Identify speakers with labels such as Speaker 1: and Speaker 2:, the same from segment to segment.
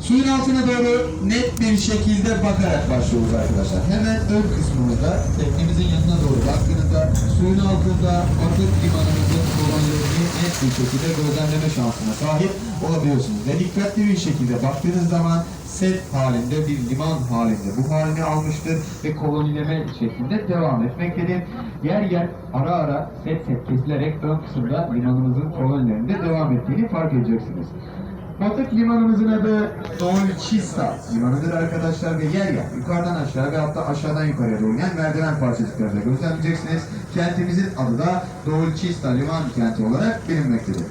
Speaker 1: Suyun altına doğru net bir şekilde bakarak başlıyoruz arkadaşlar. Hemen ön kısmımızda teknemizin yanına doğru baktığınızda suyun altında atık limanımızın net bir şekilde gözlemleme şansına sahip olabiliyorsunuz. Ve dikkatli bir şekilde baktığınız zaman set halinde bir liman halinde bu halini almıştır ve kolonileme şeklinde devam etmektedir. Yer yer ara ara set set kesilerek ön kısımda limanımızın kolonilerinde devam ettiğini fark edeceksiniz. Batık limanımızın adı Dolcista limanıdır arkadaşlar ve yer yer yukarıdan aşağı ve hatta aşağıdan yukarıya doğru inen merdiven parçacıkları da gözlemleyeceksiniz. Kentimizin adı da Dolcista liman kenti olarak bilinmektedir.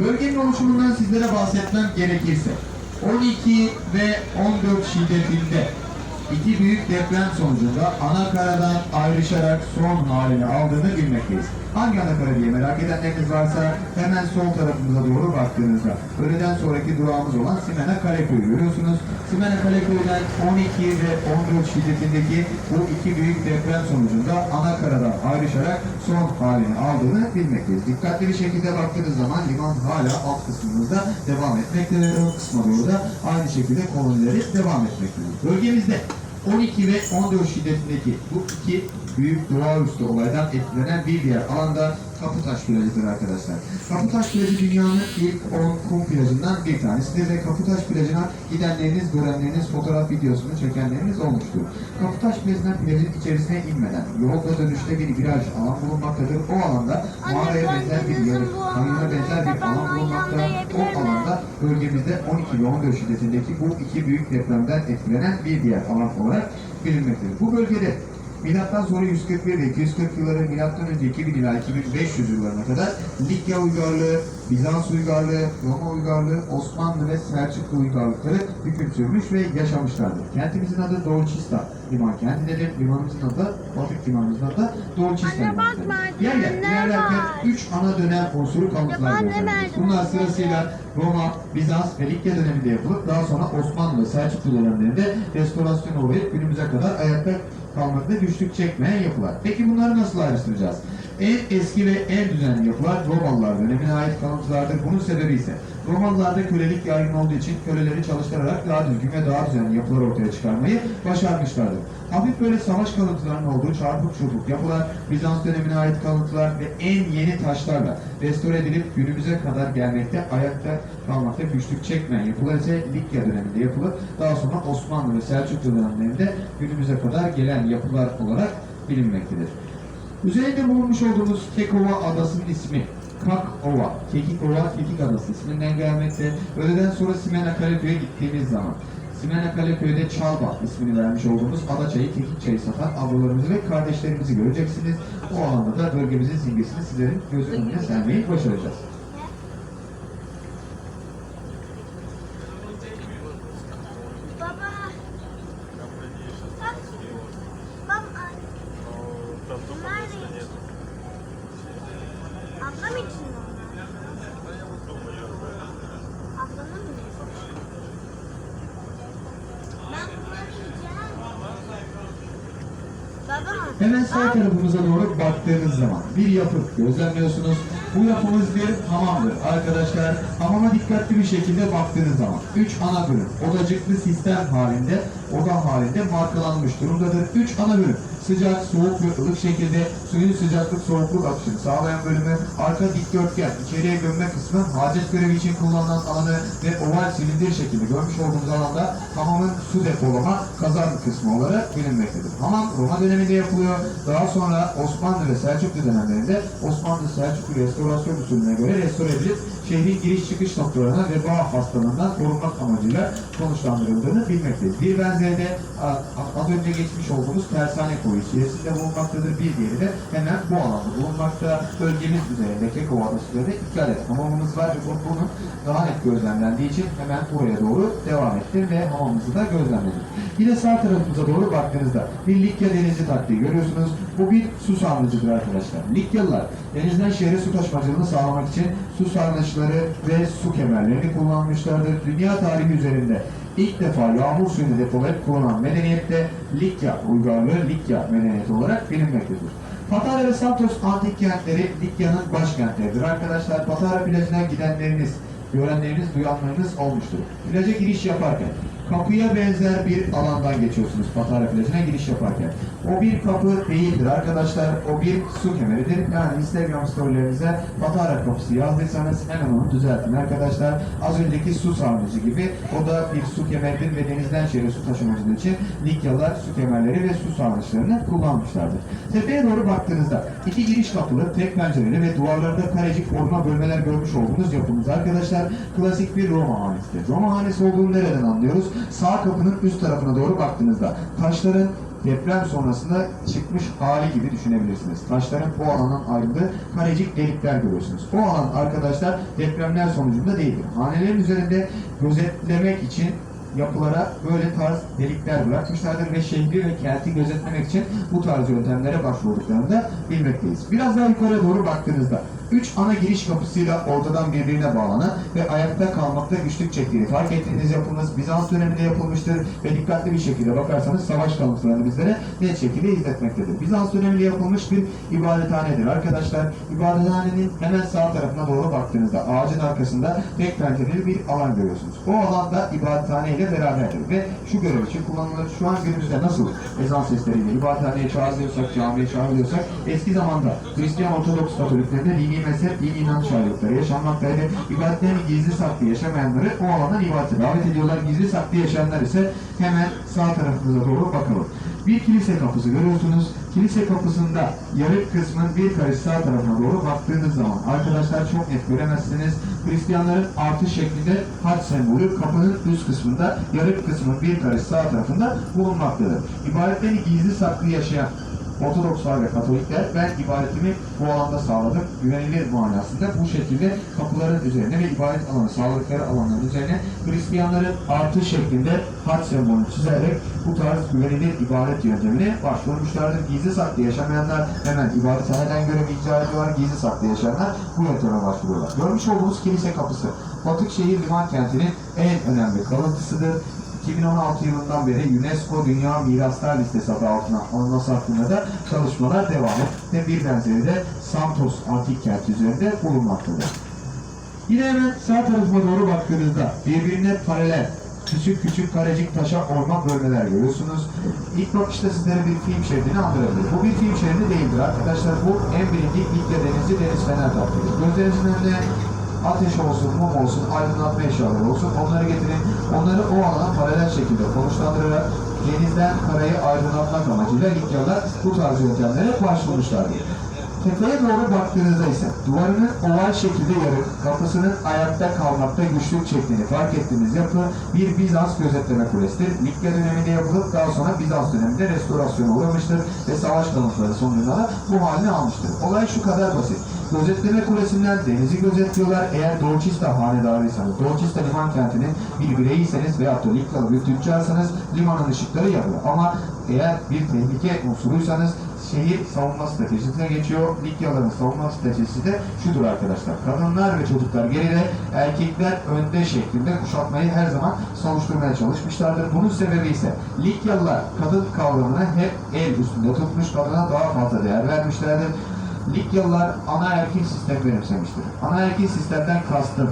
Speaker 1: Bölgenin oluşumundan sizlere bahsetmem gerekirse 12 ve 14 şiddetinde iki büyük deprem sonucunda ana karadan ayrışarak son halini aldığını bilmekteyiz. Hangi ana kara diye merak edenleriniz varsa hemen sol tarafımıza doğru baktığınızda öğleden sonraki durağımız olan Simena Kaleköy'ü görüyorsunuz. Simena Kaleköy'den 12 ve 14 şiddetindeki bu iki büyük deprem sonucunda ana karadan ayrışarak son halini aldığını bilmekteyiz. Dikkatli bir şekilde baktığınız zaman liman hala alt kısmımızda devam etmektedir. Ön kısma doğru da aynı şekilde kolonileri devam etmektedir. Bölgemizde 12 ve 14 şiddetindeki bu iki büyük doğaüstü olaydan etkilenen bir diğer alanda Kaputaş plajıdır arkadaşlar. Kaputaş plajı dünyanın ilk 10 kum plajından bir tanesidir ve Kaputaş plajına gidenleriniz, görenleriniz, fotoğraf videosunu çekenleriniz olmuştur. Kaputaş plajından plajın içerisine inmeden yolda dönüşte bir viraj alan bulunmaktadır. O alanda mağaraya
Speaker 2: ben
Speaker 1: benzer bir yarı, kanyona benzer bir alan bulunmakta. O alanda bölgemizde 12 ve 14 şiddetindeki bu iki büyük depremden etkilenen bir diğer alan olarak bilinmektedir. Bu bölgede Milattan sonra 141 ve 240 yılları, milattan önce 2000 ila 2500 yıllarına kadar Likya uygarlığı, Bizans uygarlığı, Roma uygarlığı, Osmanlı ve Selçuklu uygarlıkları hüküm sürmüş ve yaşamışlardır. Kentimizin adı Dolçista liman kentidir. Limanımızın adı, Batık limanımızın adı da Dolçista
Speaker 2: Anne bak,
Speaker 1: limanıdır. Yer yer
Speaker 2: merdivenler
Speaker 1: ilerlerken
Speaker 2: var.
Speaker 1: 3 ana dönem unsuru kalıntılar gözlemliyoruz. Bunlar sırasıyla Roma, Bizans ve Likya döneminde yapılıp daha sonra Osmanlı ve Selçuklu dönemlerinde restorasyona uğrayıp günümüze kadar ayakta kalmakta güçlük çekmeyen yapılar. Peki bunları nasıl ayrıştıracağız? En eski ve en düzenli yapılar Romalılar dönemine ait kalıntılardır. Bunun sebebi ise Romalılarda kölelik yaygın olduğu için köleleri çalıştırarak daha düzgün ve daha düzenli yapılar ortaya çıkarmayı başarmışlardır. Hafif böyle savaş kalıntılarının olduğu çarpık çubuk yapılar, Bizans dönemine ait kalıntılar ve en yeni taşlarla restore edilip günümüze kadar gelmekte, ayakta kalmakta güçlük çekmeyen yapılar ise Likya döneminde yapılıp daha sonra Osmanlı ve Selçuklu dönemlerinde günümüze kadar gelen yapılar olarak bilinmektedir. Üzerinde bulunmuş olduğumuz Kekova adasının ismi Kak Ova, Kekik Adası isminden gelmekte. Öğleden sonra Simena Kaleköy'e gittiğimiz zaman Simena Kaleköy'de Çalba ismini vermiş olduğumuz ada çayı, kekik çayı satan ablalarımızı ve kardeşlerimizi göreceksiniz. O alanda da bölgemizin simgesini sizlerin göz önüne sermeyi başaracağız. Hemen sağ tarafımıza doğru baktığınız zaman bir yapı gözlemliyorsunuz. Bu yapımız bir hamamdır arkadaşlar. Hamama dikkatli bir şekilde baktığınız zaman 3 ana bölüm odacıklı sistem halinde oda halinde markalanmış durumdadır. 3 ana bölüm sıcak, soğuk ve ılık şekilde suyun sıcaklık soğukluk akışını sağlayan bölümü, arka dikdörtgen, içeriye gömme kısmı, hacet görevi için kullanılan alanı ve oval silindir şekilde görmüş olduğumuz alanda hamamın su depolama kazan kısmı olarak bilinmektedir. Hamam Roma döneminde yapılıyor. Daha sonra Osmanlı ve Selçuklu dönemlerinde Osmanlı Selçuklu restorasyon usulüne göre restore edilip şehrin giriş çıkış noktalarına veba hastalığından korunmak amacıyla konuşlandırıldığını bilmekteyiz. Bir benzeri de az önce geçmiş olduğumuz tersane koyu içerisinde bulunmaktadır. Bir diğeri de hemen bu alanda bulunmakta. Bölgemiz üzerinde Kekova Adası üzerinde iki adet hamamımız var bu- bunun daha net gözlemlendiği için hemen oraya doğru devam ettim ve hamamımızı da gözlemledik. Yine sağ tarafımıza doğru baktığınızda bir Likya denizi taktiği görüyorsunuz. Bu bir su sarnıcıdır arkadaşlar. Likyalılar denizden şehre su taşımacılığını sağlamak için su sarnıçları ve su kemerlerini kullanmışlardır. Dünya tarihi üzerinde ilk defa yağmur suyunu depolayıp kullanan medeniyette Likya uygarlığı Likya medeniyeti olarak bilinmektedir. Patara ve Santos antik kentleri Likya'nın başkentleridir. Arkadaşlar Patara plajına gidenleriniz, görenleriniz, duyanlarınız olmuştur. Plaja giriş yaparken kapıya benzer bir alandan geçiyorsunuz Patara plajına giriş yaparken. O bir kapı değildir arkadaşlar, o bir su kemeridir. Yani Instagram storylerinize Patara kapısı yazdıysanız hemen onu düzeltin arkadaşlar. Az önceki su sarnıcı gibi o da bir su kemeridir ve denizden şehre su taşımacılığı için Likyalılar su kemerleri ve su sarnıçlarını kullanmışlardır. Tepeye doğru baktığınızda iki giriş kapılı, tek pencereli ve duvarlarında karecik koruma bölmeler görmüş olduğunuz yapımız arkadaşlar klasik bir Roma hanesidir. Roma hanesi olduğunu nereden anlıyoruz? Sağ kapının üst tarafına doğru baktığınızda taşların deprem sonrasında çıkmış hali gibi düşünebilirsiniz. Taşların o alandan ayrıldığı karecik delikler görüyorsunuz. O alan arkadaşlar depremler sonucunda değildir. Hanelerin üzerinde gözetlemek için yapılara böyle tarz delikler bırakmışlardır ve şehri ve kenti gözetlemek için bu tarz yöntemlere başvurduklarını da bilmekteyiz. Biraz daha yukarı doğru baktığınızda üç ana giriş kapısıyla ortadan birbirine bağlanan ve ayakta kalmakta güçlük çektiğini fark ettiğiniz yapımız Bizans döneminde yapılmıştır ve dikkatli bir şekilde bakarsanız savaş kalıntılarını bizlere net şekilde izletmektedir. Bizans döneminde yapılmış bir ibadethanedir arkadaşlar. İbadethanenin hemen sağ tarafına doğru baktığınızda ağacın arkasında tek pencereli bir alan görüyorsunuz. O alanda ibadethane ile beraberdir ve şu görev için kullanılır. Şu an günümüzde nasıl ezan sesleriyle ibadethaneye çağırıyorsak, camiye çağırıyorsak eski zamanda Hristiyan Ortodoks Katoliklerinde dini mezhep, dini inanç ayrılıkları yaşanmaktaydı. İbadetlerini gizli saklı yaşamayanları o alandan ibadete davet ediyorlar. Gizli saklı yaşayanlar ise hemen sağ tarafınıza doğru bakalım. Bir kilise kapısı görüyorsunuz. Kilise kapısında yarık kısmın bir karış sağ tarafına doğru baktığınız zaman arkadaşlar çok net göremezsiniz. Hristiyanların artış şeklinde haç sembolü kapının üst kısmında yarık kısmın bir karış sağ tarafında bulunmaktadır. İbadetlerini gizli saklı yaşayan Ortodokslar ve Katolikler ben ibadetimi bu alanda sağladım. Güvenilir manasında bu şekilde kapıların üzerine ve ibadet alanı, sağladıkları alanların üzerine Hristiyanların artı şeklinde haç sembolünü çizerek bu tarz güvenilir ibadet yöntemine başvurmuşlardır. Gizli saklı yaşamayanlar hemen ibadethaneden görev icra ediyorlar. Gizli saklı yaşayanlar bu yönteme başvuruyorlar. Görmüş olduğunuz kilise kapısı Batıkşehir Liman Kenti'nin en önemli kalıntısıdır. 2016 yılından beri UNESCO Dünya Miraslar Listesi adı altına alınması hakkında da çalışmalar devam ve bir benzeri de Santos Antik Kenti üzerinde bulunmaktadır. Yine hemen sağ tarafıma doğru baktığınızda birbirine paralel küçük küçük karecik taşa orman bölmeler görüyorsunuz. İlk bakışta sizlere bir film şeridini andırabilir. Bu bir film şeridi değildir arkadaşlar. Bu en bilindik Likya Denizi Deniz Fener Tatlıdır. Gözlerinizin önüne ateş olsun, mum olsun, aydınlatma eşyaları olsun onları getirin. Onları o alana paralel şekilde konuşlandırarak denizden karayı aydınlatmak amacıyla Likyalılar bu tarz yöntemlere başvurmuşlardır. Tepeye doğru baktığınızda ise duvarının oval şekilde yarık, kapısının ayakta kalmakta güçlük çektiğini fark ettiğiniz yapı bir Bizans gözetleme kulesidir. Likya döneminde yapılıp daha sonra Bizans döneminde restorasyona uğramıştır ve savaş kalıntıları sonucunda da bu halini almıştır. Olay şu kadar basit. Gözetleme kulesinden denizi gözetliyorlar. Eğer Dorchester hanedarıysanız, Dorchester liman kentinin bir bireyiyseniz veyahut da Likyalı bir tüccarsanız limanın ışıkları yanıyor. Ama eğer bir tehlike unsuruysanız şehir savunma stratejisine geçiyor. Likyalıların savunma stratejisi de şudur arkadaşlar. Kadınlar ve çocuklar geride, erkekler önde şeklinde kuşatmayı her zaman savuşturmaya çalışmışlardır. Bunun sebebi ise Likyalılar kadın kavramını hep el üstünde tutmuş, kadına daha fazla değer vermişlerdir. Likyalılar ana erkil sistem benimsemiştir. Ana erkil sistemden kastım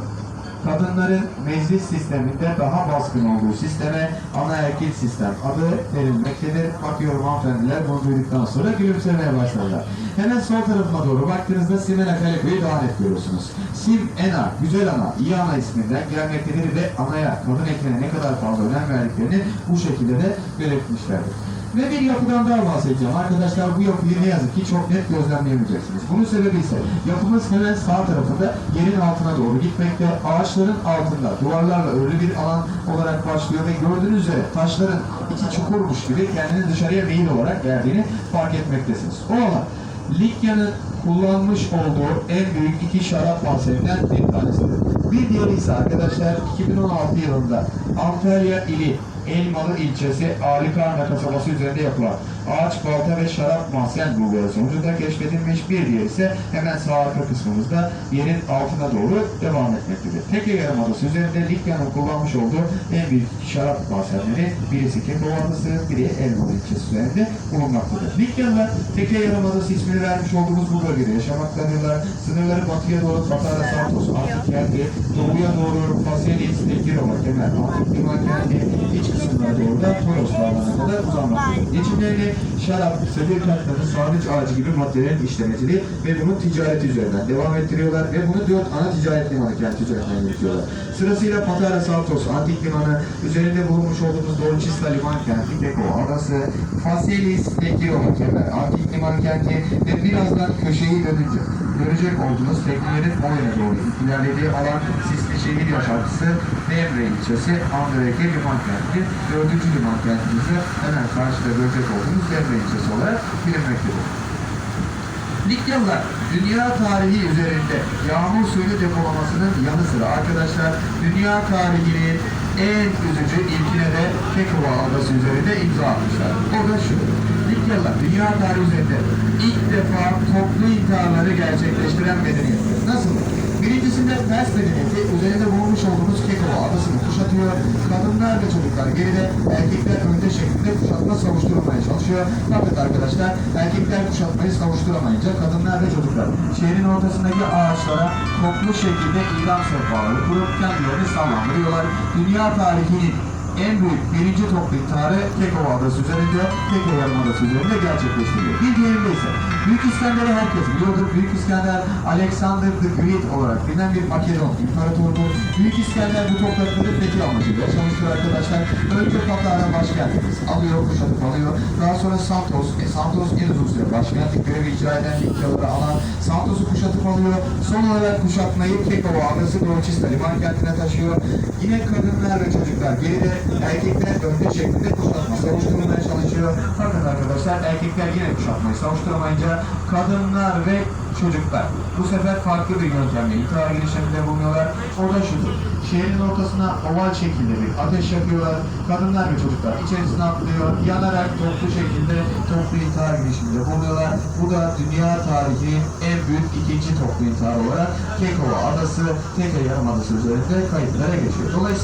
Speaker 1: kadınların meclis sisteminde daha baskın olduğu sisteme ana erkil sistem adı verilmektedir. Bakıyorum hanımefendiler bunu duyduktan sonra gülümsemeye başladılar. Hemen sol tarafıma doğru baktığınızda Simena Kaleko'yu daha net görüyorsunuz. Sim Ena, güzel ana, iyi ana isminden gelmektedir ve anaya, kadın ekine ne kadar fazla önem verdiklerini bu şekilde de belirtmişlerdir. Ve bir yapıdan daha bahsedeceğim. Arkadaşlar bu yapıyı ne yazık ki çok net gözlemleyemeyeceksiniz. Bunun sebebi ise yapımız hemen sağ tarafında yerin altına doğru gitmekte. Ağaçların altında duvarlarla örülü bir alan olarak başlıyor ve gördüğünüz üzere taşların içi çukurmuş gibi kendini dışarıya meyil olarak verdiğini fark etmektesiniz. O alan Likya'nın kullanmış olduğu en büyük iki şarap mahzeninden bir tanesidir. Bir diğeri ise arkadaşlar 2016 yılında Antalya ili Elmalı ilçesi Alikarna kasabası üzerinde yapılan ağaç, balta ve şarap mahzen bulguları sonucunda keşfedilmiş bir diğer ise hemen sağ arka kısmımızda yerin altına doğru devam etmektedir. Teke Yarımadası üzerinde Likya'nın kullanmış olduğu en büyük şarap mahzenleri birisi Kekova Adası, biri Elmalı ilçesi üzerinde bulunmaktadır. Likyalılar Teke Yarımadası ismini vermiş olduğumuz bu bölgede yaşamaktadırlar. Sınırları batıya doğru Patara Santos, Antik kenti, doğuya doğru Faselis, Lekirova, Kemer, Antik Liman kenti, iç kısımlara doğru da Toros dağlarına kadar uzanmaktadır. Geçimlerini şarap, sedir tatları, sarnıç ağacı gibi maddelerin işlemeciliği ve bunun ticareti üzerinden devam ettiriyorlar ve bunu dört ana ticaret limanı kenti üzerinden yürütüyorlar. Sırasıyla Patara Santos, Antik Limanı, üzerinde bulunmuş olduğumuz Dolcista Liman kenti, Keko Adası, Faselis, Lekirova, Kemer, Antik Liman kenti ve birazdan köşeyi dönünce görecek olduğunuz teknelerin o yöne doğru ilerlediği alan Sisli Şehir Yaşantısı Devre ilçesi Andreke Liman Kenti. Dördüncü liman kentimizi hemen karşıda görecek olduğunuz Devre ilçesi olarak bilinmektedir. Likyalılar dünya tarihi üzerinde yağmur suyu depolamasının yanı sıra arkadaşlar dünya tarihinin en üzücü ilkine de Kekova Adası üzerinde imza atmışlar. O da şu. Likyalılar dünya tarihi üzerinde ilk defa toplu intiharları gerçekleştiren medeniyet. Nasıl? Birincisinde Pers medeniyeti üzerinde bulunmuş olduğumuz Kekova Adası'nı kuşatıyor. Kadınlar ve çocuklar geride, erkekler önde şeklinde kuşatma savuşturulmaya çalışıyor. Fakat arkadaşlar erkekler kuşatmayı savuşturamayınca kadınlar ve çocuklar şehrin ortasındaki ağaçlara toplu şekilde idam sehpaları kurup kendilerini sallandırıyorlar. Dünya tarihinin en büyük birinci toplu intiharı Kekova Adası üzerinde, Keko Yarımadası üzerinde gerçekleştiriliyor. Bir diğerinde ise Büyük İskender'i herkes biliyordur. Büyük İskender Alexander the Great olarak bilinen bir Makedon imparatorudur. Büyük İskender bu toprakları fetih amacıyla çalışıyor arkadaşlar. Önce Patara başkentimiz alıyor, kuşatıp alıyor. Daha sonra Santos, e, Santos en uzun süre başkentlik görevi icra eden Likyalıları alan Santos'u kuşatıp alıyor. Son olarak kuşatmayı Kekova Adası Dolcista liman kentine taşıyor. Yine kadınlar ve çocuklar geride, erkekler önde şeklinde kuşatma savuşturmaya çalışıyor. Fakat arkadaşlar erkekler yine kuşatmayı savuşturamayınca kadınlar ve çocuklar bu sefer farklı bir yöntemle intihar girişiminde bulunuyorlar. O da şudur. Şehrin ortasına oval şekilde bir ateş yakıyorlar. Kadınlar ve çocuklar içerisine atlıyor. Yanarak toplu şekilde toplu intihar girişiminde bulunuyorlar. Bu da dünya tarihinin en büyük ikinci toplu intihar olarak Kekova Adası, Teke Yarımadası üzerinde kayıtlara geçiyor. Dolayısıyla